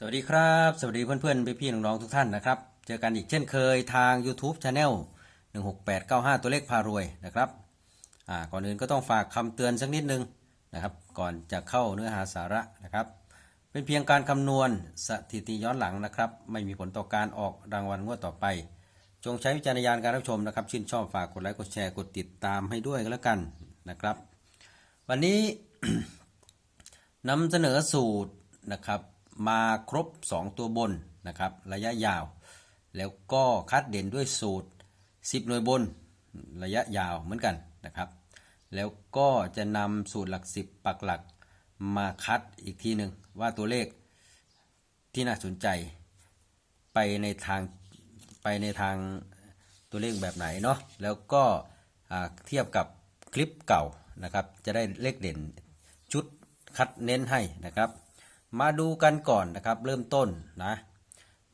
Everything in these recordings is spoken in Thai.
สวัสดีครับ สวัสดีเพื่อนๆพี่ๆน้องๆทุกท่านนะครับ เจอกันอีกเช่นเคยทาง YouTube Channel 16895 ตัวเลขพารวยนะครับอ่าก่อนอื่นก็ต้องฝากคำเตือนสักนิดนึงนะครับ ก่อนจะเข้าเนื้อหาสาระนะครับ เป็นเพียงการคำนวณสถิติย้อนหลังนะครับ ไม่มีผลต่อการออกรางวัลงวดต่อไป จงใช้วิจารณญาณการรับชมนะครับ ชื่นชอบฝากกดไลค์กดแชร์กดติดตามให้ด้วยก็แล้วกันนะครับ วันนี้นำเสนอสูตรนะครับ มาครบ 2 ตัวบนนะครับระยะยาว แล้วก็คัดเด่นด้วยสูตร 10 หน่วยบนระยะยาวเหมือนกันนะครับ แล้วก็จะนำสูตรหลัก 10 ปักหลักมาคัดอีกทีหนึ่งว่าตัวเลขที่น่าสนใจไปในทางไปในทางตัวเลขแบบไหนเนาะแล้วก็เทียบกับคลิปเก่านะครับ จะได้เลขเด่นชุดคัดเน้นให้นะครับ มาดูกันก่อนนะครับ เริ่มต้นนะ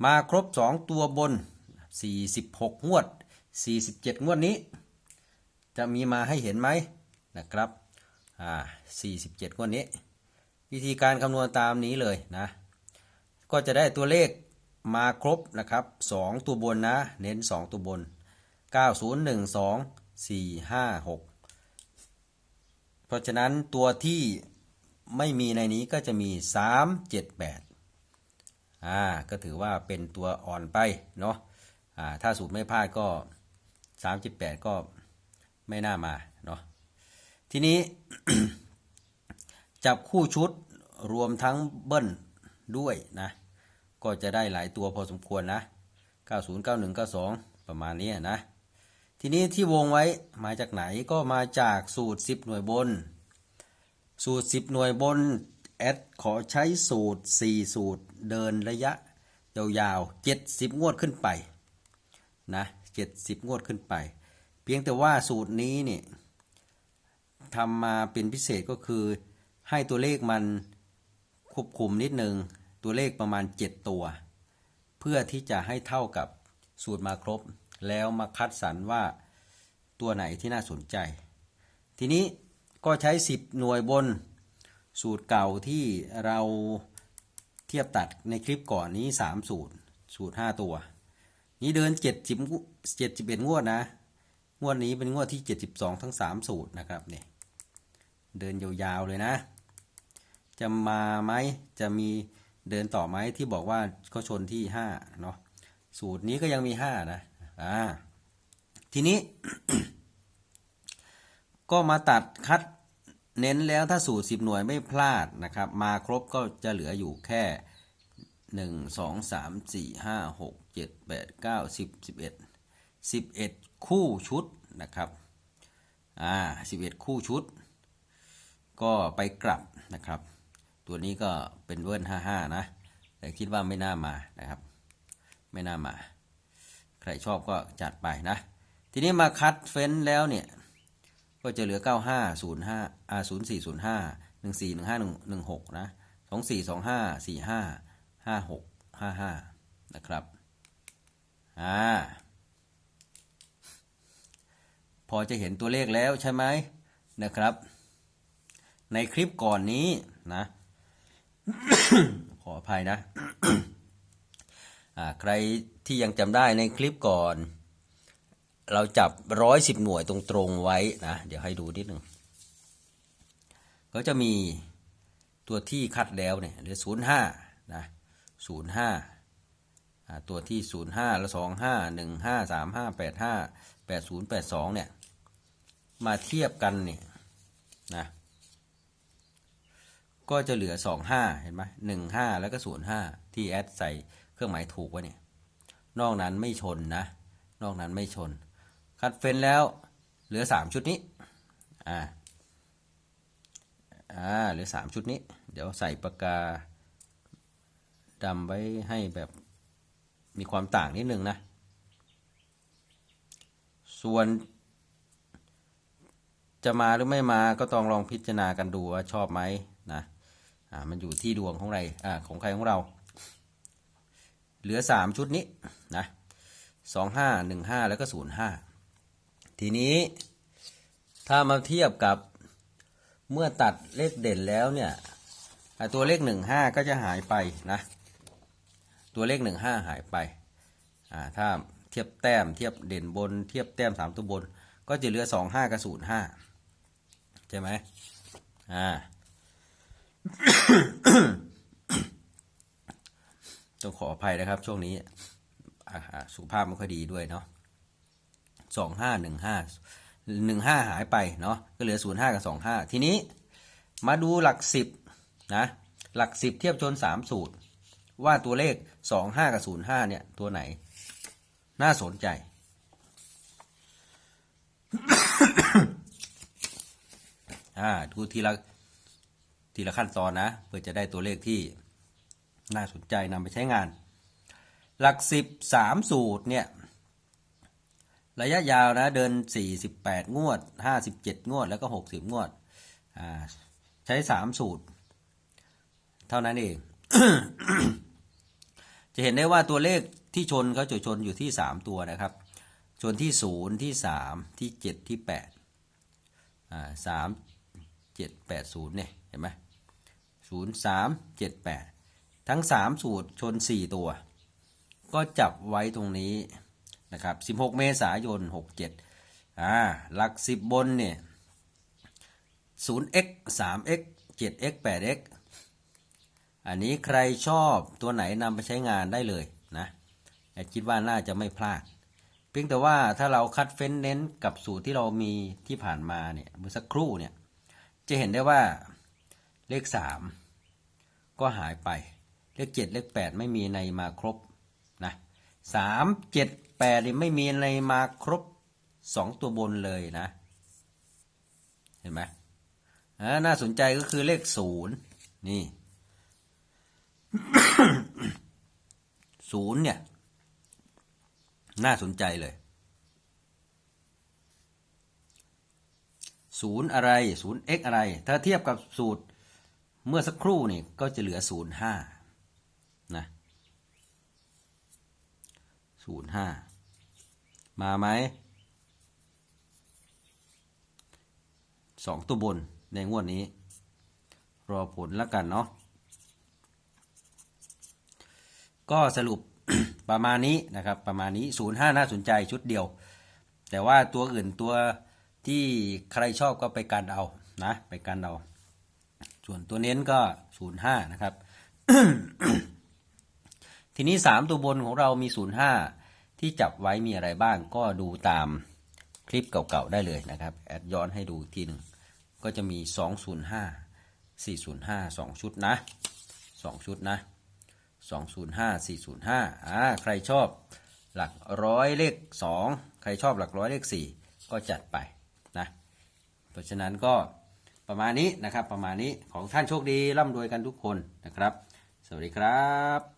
มาครบ 2 ตัวบน 46 งวด 47 งวดนี้ จะมีมาให้เห็นไหมนะครับอ่า47 งวดนี้ วิธีการคำนวณตามนี้เลยนะ ก็จะได้ตัวเลขมาครบนะครับ 2 ตัวบนนะ เน้น 2 ตัวบน 9012 456 เพราะฉะนั้นตัวที่ ไม่มีในนี้ก็จะมี 3 7 8อ่าก็ถือว่าเป็นตัวอ่อนไปเนาะอ่าถ้าสูตรไม่พลาดก็ 3 7 8 ก็ไม่น่ามาเนาะทีนี้ จับคู่ชุดรวมทั้งเบิ้ลด้วยนะก็จะได้หลายตัวพอสมควรนะ 90 91 92 ประมาณนี้นะ ทีนี้ที่วงไว้มาจากไหนก็มาจากสูตร 10 หน่วยบน สูตร 10 หน่วยบนแอดขอใช้สูตร 4 สูตรเดินระยะ ยาวๆ 70 งวดขึ้นไปนะ70 งวดขึ้นไป เพียงแต่ว่าสูตรนี้เนี่ยทำมาเป็นพิเศษก็คือ ให้ตัวเลขมันควบคุมนิดนึง ตัวเลขประมาณ 7 ตัว เพื่อที่จะให้เท่ากับสูตรมาครบ แล้วมาคัดสรรว่าตัวไหนที่น่าสนใจ ทีนี้ ก็ใช้ 10 หน่วยบนสูตรเก่าที่เราเทียบตัดในคลิปก่อนนี้ 3 สูตร สูตร 5 ตัว นี้เดิน 70 71 งวดนะ งวดนี้เป็นงวดที่ 72 ทั้ง 3 สูตรนะครับเนี่ยเดินยาวๆเลยนะ จะมาไหมจะมีเดินต่อไหมที่บอกว่าเขาชนที่ 5 เนาะสูตรนี้ก็ยังมี 5 นะอ่าทีนี้ ก็มาตัดคัด เน้นแล้วถ้าสูตร 10 หน่วยไม่พลาดนะครับ มาครบก็จะเหลืออยู่แค่ 1 2 3 4 5 6 7 8 9 10 11 11 คู่ชุดนะครับอ่า11 คู่ชุด ก็ไปกลับนะครับ ตัวนี้ก็เป็นเวิร์น55 นะ แต่คิดว่าไม่น่ามานะครับ ไม่น่ามา ใครชอบก็จัดไปนะ ทีนี้มาคัดเฟ้นแล้วเนี่ย ก็จะเหลือ 9505อ่า0405 1415 16 นะ 2425 45 56 55 นะครับอ่าพอจะเห็นตัวเลขแล้วใช่ไหมนะครับ ในคลิปก่อนนี้นะ ขออภัยนะอ่าใครที่ยังจำได้ในคลิปก่อน เราจับร้อยสิบหน่วยตรงๆไว้นะ เดี๋ยวให้ดูนิดหนึ่งก็จะมีตัวที่คัดแล้วเนี่ยเหลือศูนย์ห้านะศูนย์ห้าตัวที่ศูนย์ห้าแล้วสองห้าหนึ่งห้าสามห้าแปดห้าแปดศูนย์แปดสองเนี่ย มาเทียบกันเนี่ยนะก็จะเหลือสองห้าเห็นไหมหนึ่งห้าแล้วก็ศูนย์ห้าที่แอดใส่เครื่องหมายถูกไว้เนี่ย นอกนั้นไม่ชนนะ นอกนั้นไม่ชน คัดเฟ้นแล้วเหลือสามชุดนี้ อ่า อ่า เหลือสามชุดนี้ เดี๋ยวใส่ปากกาดำไว้ให้แบบมีความต่างนิดนึงนะ ส่วน จะมาหรือไม่มาก็ต้องลองพิจารณากันดูว่าชอบไหมนะ อ่า มันอยู่ที่ดวงของใคร อ่า ของใครของเรา เหลือสามชุดนี้นะสองห้าหนึ่งห้าแล้วก็ศูนย์ห้า ทีนี้ถ้ามาเทียบกับเมื่อตัดเลขเด่นแล้วเนี่ยตัวเลขหนึ่งห้าก็จะหายไปนะ ตัวเลขหนึ่งห้าหายไปถ้าเทียบแต้มเทียบเด่นบน เทียบแต้มสามตัวบน ก็จะเหลือสองห้ากับศูนย์ห้าใช่ไหมอ่าต้องขออภัยนะครับช่วงนี้สุขภาพไม่ค่อยดีด้วยเนาะ สองห้าหนึ่งห้าหนึ่งห้าหายไปเนาะก็เหลือศูนย์ห้ากับสองห้าทีนี้มาดูหลักสิบนะหลักสิบเทียบชนสามสูตร ว่าตัวเลขสองห้ากับศูนย์ห้าเนี่ยตัวไหน น่าสนใจ อ่าดูทีละทีละขั้นตอนนะเพื่อจะได้ตัวเลขที่น่าสนใจนำไปใช้งาน หลักสิบสามสูตรเนี่ย ระยะยาวนะเดิน 48 งวด 57 งวด แล้วก็ 60 งวด ใช้ 3 สูตร เท่านั้นเอง จะเห็นได้ว่าตัวเลขที่ชนเขาจะชนอยู่ที่ 3 ตัวนะครับ ชนที่ 0 ที่ 3 ที่ 7 ที่8อ่า3 7 8 0เนี่ยเห็นไหม0 3 7 8 ทั้ง 3 สูตรชน 4 ตัว ก็จับไว้ตรงนี้ นะครับ16 เมษายน 67อ่าหลัก 10 บนเนี่ย 0x 3x 7x 8x อันนี้ใครชอบตัวไหนนำไปใช้งานได้เลยนะแต่คิดว่าน่าจะไม่พลาด เพียงแต่ว่าถ้าเราคัดเฟ้นเน้นกับสูตรที่เรามีที่ผ่านมาเนี่ยเมื่อสักครู่เนี่ย จะเห็นได้ว่าเลข 3 ก็หายไป เลข 7 เลข 8 ไม่มีในมาครบนะสา8นี่ไม่มีอะไรมาครบสองตัวบนเลยนะ เห็นไหมน่าสนใจก็คือเลขศูนย์นี่ศูนย์เนี่ย น่าสนใจเลยศูนย์อะไรศูนย์ x อะไร ถ้าเทียบกับสูตรเมื่อสักครู่นี่ก็จะเหลือศูนย์ห้า ศูนย์ห้ามาไหมสองตัวบนในงวดนี้ รอผลแล้วกันเนาะก็สรุปประมาณนี้นะครับประมาณนี้ศูนย์ห้าน่าสนใจชุดเดียว แต่ว่าตัวอื่นตัวที่ใครชอบก็ไปกันเอานะไปกันเอา ส่วนตัวเน้นก็ศูนย์ห้านะครับ ทีนี้สามตัวบนของเรามีศูนย์ห้าที่จับไว้มีอะไรบ้างก็ดูตามคลิปเก่าๆได้เลยนะครับ แอดย้อนให้ดูทีหนึ่งก็จะมีสองศูนย์ห้าสี่ศูนย์ห้าสองชุดนะสองชุดนะสองศูนย์ห้าสี่ศูนย์ห้าอ่าใครชอบหลักร้อยเลขสองใครชอบหลักร้อยเลขสี่ก็จัดไปนะ เพราะฉะนั้นก็ประมาณนี้นะครับประมาณนี้ของท่านโชคดีร่ำรวยกันทุกคนนะครับ สวัสดีครับ